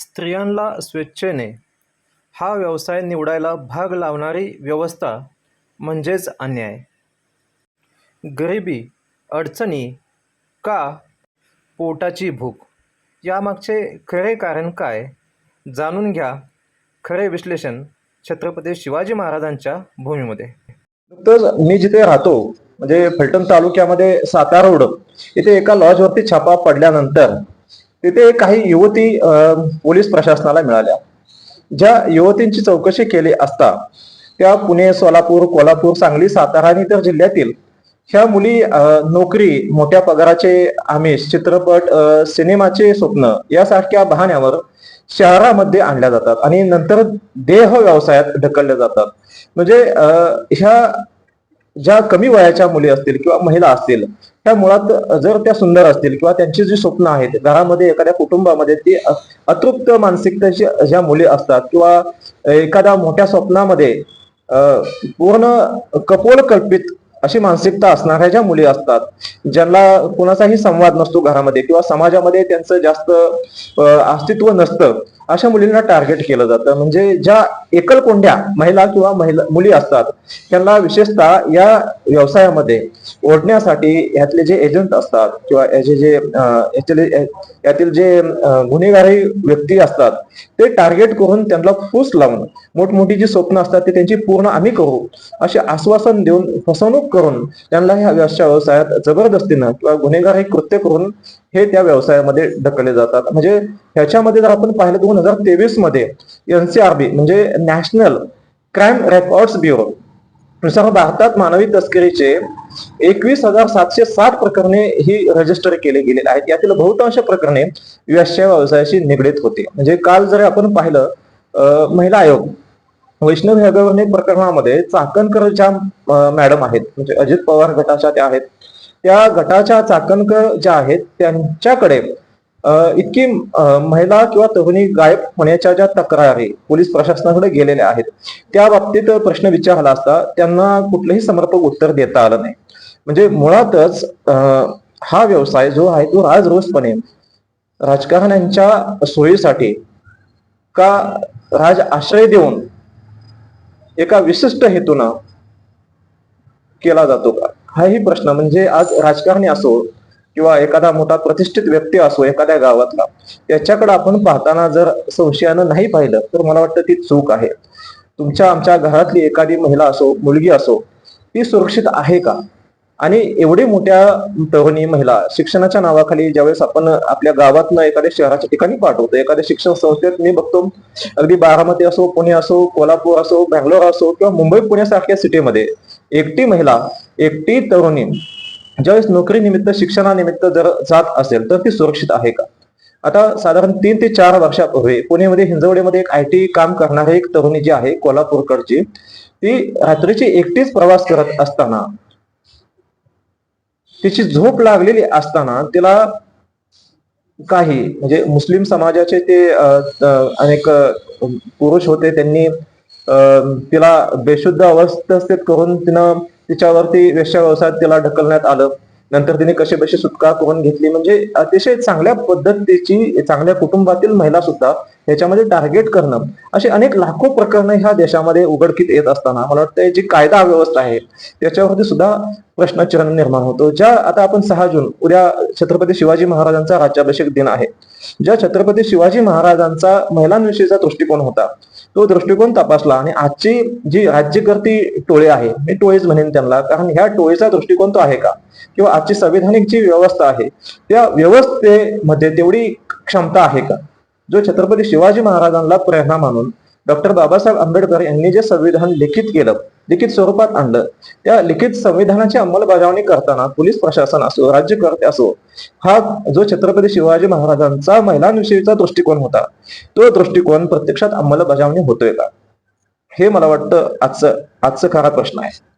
स्त्रियांना स्वेच्छेने. हा व्यवसाय निवडायला भाग लावणारी व्यवस्था म्हणजेच अन्याय. गरिबी अडचणी का पोटाची भूक? यामागचे खरे कारण काय? जाणून घ्या खरे विश्लेषण छत्रपती शिवाजी महाराजांच्या भूमीमध्ये. नुकतंच मी जिथे राहतो म्हणजे फलटण तालुक्यामध्ये सातारा रोड इथे एका लॉजवरती छापा पडल्यानंतर तिथे काही युवती अं, पोलीस प्रशासनाला मिळाल्या. ज्या युवतींची चौकशी केली असता त्या पुणे सोलापूर कोल्हापूर सांगली सातारा आणि इतर जिल्ह्यातील ह्या मुली नोकरी मोठ्या पगाराचे आमिष चित्रपट अं, सिनेमाचे स्वप्न यासारख्या बहाण्यावर शहरामध्ये आणल्या जातात आणि नंतर देह व्यवसायात ढकलल्या जातात. म्हणजे अं, ह्या ज्या कमी वयाच्या मुली असतील किंवा महिला असतील त्या मुळात जर त्या सुंदर असतील किंवा त्यांची जी स्वप्न आहेत घरामध्ये एखाद्या कुटुंबामध्ये ती अतृप्त मानसिकतेची ज्या मुली असतात किंवा एखाद्या मोठ्या स्वप्नामध्ये पूर्ण कपोल कल्पित अशी मानसिकता असणाऱ्या ज्या मुली असतात ज्यांना कोणाचाही संवाद नसतो घरामध्ये किंवा समाजामध्ये त्यांचं जास्त अस्तित्व नसतं अशा मुलींना टार्गेट केलं जातं. म्हणजे ज्या एकलकोंड्या महिला किंवा महिला मुली असतात त्यांना विशेषतः या व्यवसायामध्ये ओढण्यासाठी यातले जे एजंट असतात किंवा याचे जे अं, यातील जे गुन्हेगारी व्यक्ती असतात ते टार्गेट करून त्यांना फूस लावून मोठमोठी जी स्वप्न असतात ते त्यांची पूर्ण आम्ही करू असे आश्वासन देऊन फसवणूक करून त्यांना ह्या व्यवसाय व्यवसायात जबरदस्तीनं किंवा गुन्हेगारी कृत्य करून हे त्या व्यवसायामध्ये ढकलले जातात. म्हणजे ह्याच्यामध्ये जर आपण पाहिलं दोन हजार तेवीसमध्ये एनसीआरबी म्हणजे नॅशनल क्राईम रेकॉर्ड्स ब्युरो नुसार भारतात मानवी तस्करीचे एकवीस हजार सातशे साठ प्रकरणे ही रजिस्टर केले गेले आहेत. यातील बहुतांश प्रकरणे व्यवसाय व्यवसायाशी निगडीत होती. म्हणजे काल जर आपण पाहिलं अं, महिला आयोग वैष्णव हगवणे प्रकरणामध्ये चाकणकर ज्या मॅडम आहेत. म्हणजे अजित पवार गटाच्या त्या आहेत. त्या गटाच्या चाकणकर ज्या आहेत त्यांच्याकडे इतकी महिला किंवा तरुणी गायब होण्याच्या ज्या तक्रारी पोलीस प्रशासनाकडे गेलेल्या आहेत त्या बाबतीत प्रश्न विचारला असता त्यांना कुठलंही समर्पक उत्तर देता आलं नाही. म्हणजे मुळातच हा व्यवसाय जो आहे तो राजरोसपणे राजकारण्यांच्या सोयीसाठी का राज आश्रय देऊन एका विशिष्ट हेतून केला जातो का? हाही प्रश्न म्हणजे आज राजकारणी असो किंवा एखादा मोठा प्रतिष्ठित व्यक्ती असो एखाद्या गावातला याच्याकडे आपण पाहताना जर संशयानं नाही पाहिलं तर मला वाटतं ती चूक आहे. तुमच्या आमच्या घरातली एखादी महिला असो मुलगी असो ती सुरक्षित आहे का? आणि एवढी मोठ्या तरुणी महिला शिक्षणाच्या नावाखाली ज्यावेळेस आपण आपल्या गावातनं एखाद्या शहराच्या ठिकाणी पाठवतो एखाद्या शिक्षण संस्थेत मी बघतो अगदी बारामती असो पुणे असो कोल्हापूर असो बँगलोर असो किंवा मुंबई पुण्यासारख्या सिटीमध्ये एकटी महिला एकटी तरुणी ज्यावेळेस नोकरीनिमित्त शिक्षणानिमित्त जर जात असेल तर ती सुरक्षित आहे का? आता साधारण तीन ते चार वर्षापूर्वी पुणेमध्ये हिंजवडीमध्ये एक आय टी काम करणारी एक तरुणी जी आहे कोल्हापूरकडची ती रात्रीची एकटीच प्रवास करत असताना तिची झोप लागलेली असताना तिला काही म्हणजे मुस्लिम समाजाचे ते अनेक पुरुष होते त्यांनी तिला बेशुद्ध अवस्थेत करून तिनं तिच्यावरती वेश्या व्यवसायात तिला ढकलण्यात आलं. नंतर तिने कशी बशी सुटका करून घेतली. म्हणजे अतिशय चांगल्या पद्धतीची चांगल्या कुटुंबातील महिला सुद्धा याच्यामध्ये टार्गेट करणं. असे अनेक लाखो प्रकरणं ह्या देशामध्ये उघडकीत येत असताना मला वाटतं जी कायदा व्यवस्था आहे त्याच्यावरती सुद्धा प्रश्नचिन्ह निर्माण होतो. ज्या आता आपण सहा जून उद्या छत्रपती शिवाजी महाराजांचा राज्याभिषेक दिन आहे. ज्या छत्रपती शिवाजी महाराजांचा महिलांविषयीचा दृष्टिकोन होता तो दृष्टिकोन तपासला आणि आजची जी राज्यकर्ती टोळे आहे मी टोळेच म्हणेन त्यांना कारण ह्या टोळीचा दृष्टिकोन तो आहे का? किंवा आजची संविधानिक जी व्यवस्था आहे त्या व्यवस्थेमध्ये तेवढी क्षमता आहे का? जो छत्रपती शिवाजी महाराजांना प्रेरणा मानून डॉक्टर बाबासाहेब आंबेडकर यांनी जे संविधान लिखित केलं लिखित स्वरूपात आणलं त्या लिखित संविधानाची अंमलबजावणी करताना पोलीस प्रशासन असो राज्यकर्ते असो हा जो छत्रपती शिवाजी महाराजांचा महिलांविषयीचा दृष्टिकोन होता तो दृष्टिकोन प्रत्यक्षात अंमलबजावणी होतोय का? हे मला वाटतं आजचं आजचं खरा प्रश्न आहे.